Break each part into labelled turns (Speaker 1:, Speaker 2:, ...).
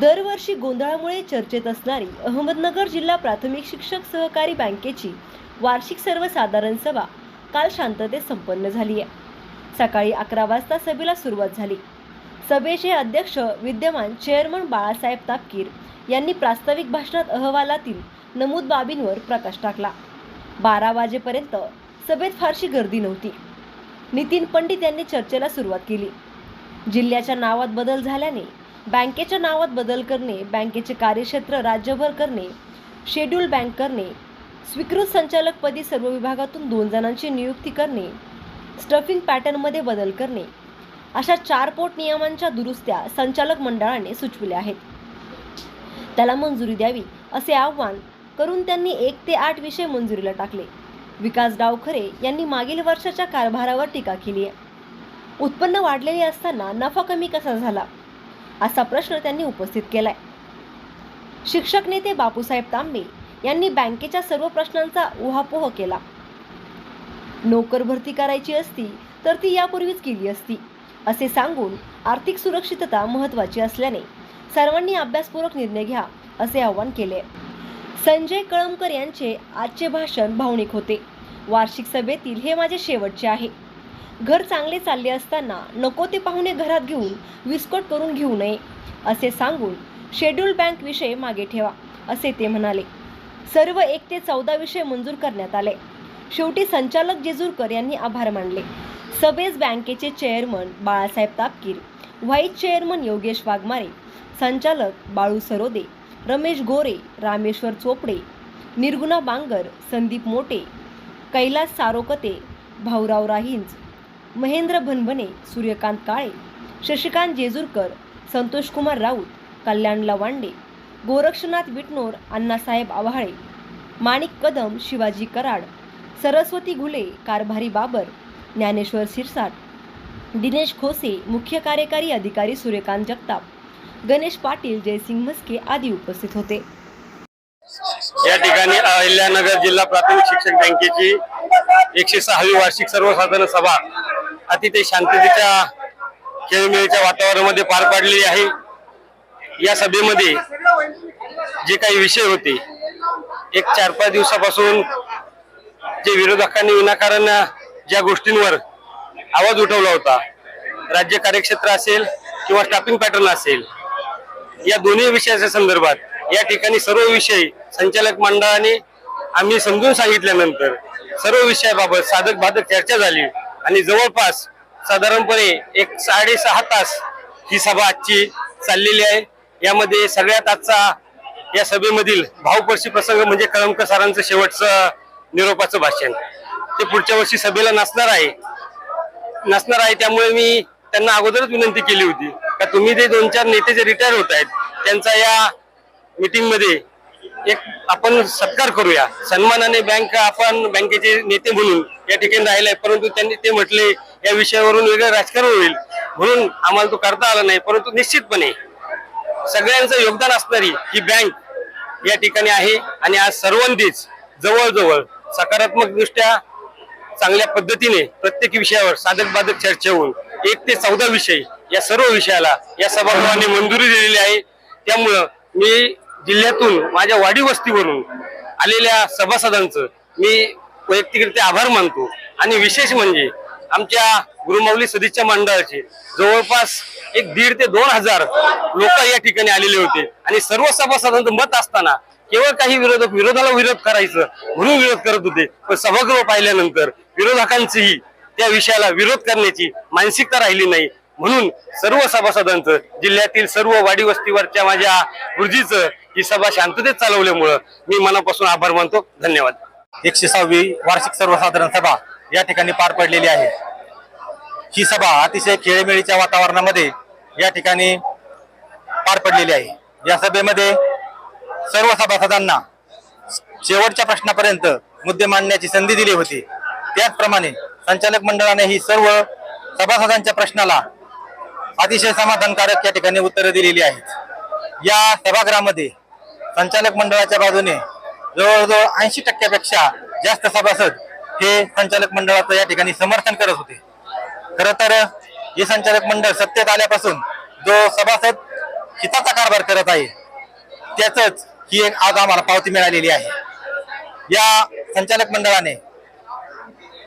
Speaker 1: दरवर्षी गोंधळामुळे चर्चेत असणारी अहमदनगर जिल्हा प्राथमिक शिक्षक सहकारी बँकेची वार्षिक सर्वसाधारण सभा काल शांततेत संपन्न झाली आहे. सकाळी अकरा वाजता सभेला सुरुवात झाली. सभेचे अध्यक्ष विद्यमान चेअरमन बाळासाहेब तापकीर यांनी प्रास्ताविक भाषणात अहवालातील नमूद बाबींवर प्रकाश टाकला. बारा वाजेपर्यंत सभेत फारशी गर्दी नव्हती. नितीन पंडित यांनी चर्चेला सुरुवात केली. जिल्ह्याच्या नावात बदल झाल्याने बँकेच्या नावात बदल करणे बँकेचे कार्यक्षेत्र राज्यभर करणे शेड्यूल बँक करणे स्वीकृत संचालकपदी सर्व विभागातून दोन जणांची नियुक्ती करणे स्टफिंग पॅटर्नमध्ये बदल करणे अशा चार पोट नियमांच्या दुरुस्त्या संचालक मंडळाने सुचविल्या आहेत. त्याला मंजुरी द्यावी असे आव्हान करून त्यांनी एक ते आठ विषय मंजुरीला टाकले. विकास डावखरे यांनी मागील वर्षाच्या कारभारावर टीका केली आहे. उत्पन्न वाढलेले असताना नफा कमी कसा झाला? असा प्रश्न त्यांनी उपस्थित केलाय. शिक्षक नेते बापूसाहेब तांबे यांनी बँकेच्या सर्व प्रश्नांचा उहापोह केला. नोकर भरती करायची असती तर ती यापूर्वीच केली असती असे सांगून आर्थिक सुरक्षितता महत्त्वाची असल्याने सर्वांनी अभ्यासपूर्वक निर्णय घ्या असे आवाहन केले. संजय कळमकर यांचे आजचे भाषण भावनिक होते. वार्षिक सभेतील हे माझे शेवटचे आहे. घर चांगले चालले असताना नको ते पाहुणे घरात घेऊन विस्कट करून घेऊ नये असे सांगून शेड्यूल बँक विषय मागे ठेवा असे ते म्हणाले. सर्व एक ते चौदा विषय मंजूर करण्यात आले. शेवटी संचालक जेजूरकर यांनी आभार मानले. सबेज बँकेचे chairman Balasaheb Tapkir vice chairman Yogesh Waghmare संचालक बाळू सरोदे रमेश गोरे रामेश्वर चोपडे निर्गुणा बांगर संदीप मोटे कैलास सारोकते भाऊराव राहिंज महेंद्र भनभने सूर्यकांत काळे शशिकांत जेजूरकर संतोषकुमार राऊत कल्याण लवांडे गोरक्षनाथ विटनोर अण्णासाहेब आव्हाळे माणिक कदम शिवाजी कराड सरस्वती घुले कारभारी बाबर ज्ञानेश्वर शिरसाट दिनेश खोसे मुख्य कार्यकारी अधिकारी सूर्यकांत जगताप गणेश पाटील जयसिंग म्हस्के आदी उपस्थित होते.
Speaker 2: या ठिकाणी अहिल्यानगर जिल्हा प्राथमिक शिक्षक बँकेची एकशे सहावी वार्षिक सर्वसाधारण सभा अतिशय शांततेच्या खेळमेळीच्या वातावरणामध्ये पार पाडलेली आहे. या सभेमध्ये जे काही विषय होते एक चार पाच दिवसापासून जे विरोधकांनी विनाकारण ज्या गोष्टींवर आवाज उठवला होता राज्य कार्यक्षेत्र असेल किंवा स्टाफिंग पॅटर्न असेल या दोन्ही विषयाच्या संदर्भात या ठिकाणी सर्व विषय संचालक मंडळाने आम्ही समजून सांगितल्यानंतर सर्व विषयाबाबत साधक बाधक चर्चा झाली. आणि जवळपास साधारणपणे एक साडेसहा तास ही सभा आजची चाललेली आहे. यामध्ये सगळ्यात आजचा या सभेमधील भावपर्शी प्रसंग म्हणजे कळमकर सरांचं शेवटचं निरोपाचं भाषण. ते पुढच्या वर्षी सभेला नसणार आहे. नसणार आहे त्यामुळे मी त्यांना अगोदरच विनंती केली होती. का तुम्ही जे दोन चार नेते जे रिटायर होत आहेत त्यांचा या मीटिंगमध्ये एक आपण सत्कार करूया. सन्मानाने बँक आपण बँकेचे नेते म्हणून या ठिकाणी राहिले परंतु त्यांनी ते म्हटले या विषयावरून वेगळं राजकारण होईल. म्हणून आम्हाला तो करता आला नाही. परंतु निश्चितपणे सगळ्यांचं योगदान असणारी ही बँक या ठिकाणी आहे. आणि आज सर्वांनीच जवळजवळ सकारात्मक दृष्ट्या चांगल्या पद्धतीने प्रत्येक विषयावर साधक बाधक चर्चा होऊन एक ते चौदा विषय या सर्व विषयाला या सभागृहाने मंजुरी दिलेली आहे. त्यामुळं मी जिल्ह्यातून माझ्या वाडी वस्तीवरून आलेल्या सभासदांचं मी वैयक्तिकरित्या आभार मानतो. आणि विशेष म्हणजे आमच्या गुरुमाऊली सदिच्छा मंडळाचे जवळपास एक दीड ते दोन हजार लोक या ठिकाणी आलेले होते. आणि सर्व सभासदांचं मत असताना केवळ काही विरोधक विरोधाला विरोध करायचं म्हणून विरोध करत होते. पण सभागृह पाहिल्यानंतर विरोधकांचीही त्या विषयाला विरोध करण्याची मानसिकता राहिली नाही. म्हणून सर्व सभासदांचं जिल्ह्यातील सर्व वाडी वस्तीवरच्या माझ्या गुरुजीचं ही सभा शांततेत चालवल्यामुळं मी मनापासून आभार मानतो. धन्यवाद.
Speaker 3: एकशे सहावी वार्षिक सर्वसाधारण सभा या ठिकाणी पार पडलेली आहे. ही सभा अतिशय खेळमेळीच्या वातावरणामध्ये या ठिकाणी पार पडलेली आहे. या सभेमध्ये सर्व सभासदांना शेवटच्या प्रश्नापर्यंत मुद्दे मांडण्याची संधी दिली होती. त्याचप्रमाणे संचालक मंडळाने ही सर्व सभासदांच्या प्रश्नाला अतिशय समाधानकारक या ठिकाणी उत्तरं दिलेली आहेत. या सभागृहामध्ये संचालक मंडळाच्या बाजूने जवळजवळ ऐंशी टक्क्यापेक्षा जास्त सभासद हे संचालक मंडळाचं या ठिकाणी समर्थन करत होते. खर तर हे संचालक मंडळ सत्तेत आल्यापासून जो सभासद हिताचा कारभार करत आहे त्याच ही एक आज आम्हाला पावती मिळालेली आहे. या संचालक मंडळाने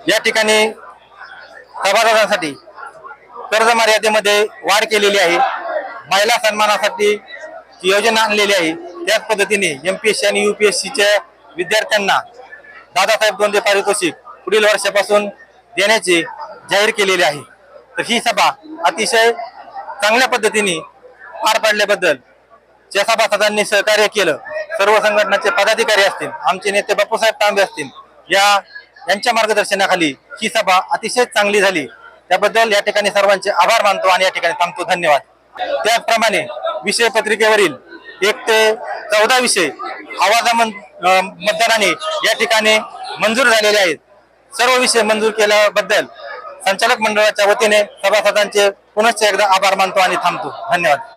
Speaker 3: या ठिकाणी सभासदांसाठी कर्ज मर्यादेमध्ये वाढ केलेली आहे. महिला सन्मानासाठी जी योजना आणलेली आहे. त्याच पद्धतीने एम पी एस सी आणि युपीएससीच्या विद्यार्थ्यांना दादासाहेब दोनदे पारितोषिक पुढील वर्षापासून देण्याचे जाहीर केलेले आहे. तर ही सभा अतिशय चांगल्या पद्धतीने पार पाडल्याबद्दल ज्या सभासदांनी सहकार्य केलं सर्व संघटनाचे पदाधिकारी असतील आमचे नेते बापूसाहेब तांबे असतील या यांच्या मार्गदर्शनाखाली ही सभा अतिशय चांगली झाली. त्याबद्दल या ठिकाणी सर्वांचे आभार मानतो आणि या ठिकाणी थांबतो. धन्यवाद. त्याचप्रमाणे विषय पत्रिकेवरील एक ते चौदा विषय आवाजा मतदानाने या ठिकाणी मंजूर झालेले आहेत. सर्व विषय मंजूर केल्याबद्दल संचालक मंडळाच्या वतीने सभासदांचे पुनश्च एकदा आभार मानतो आणि थांबतो. धन्यवाद.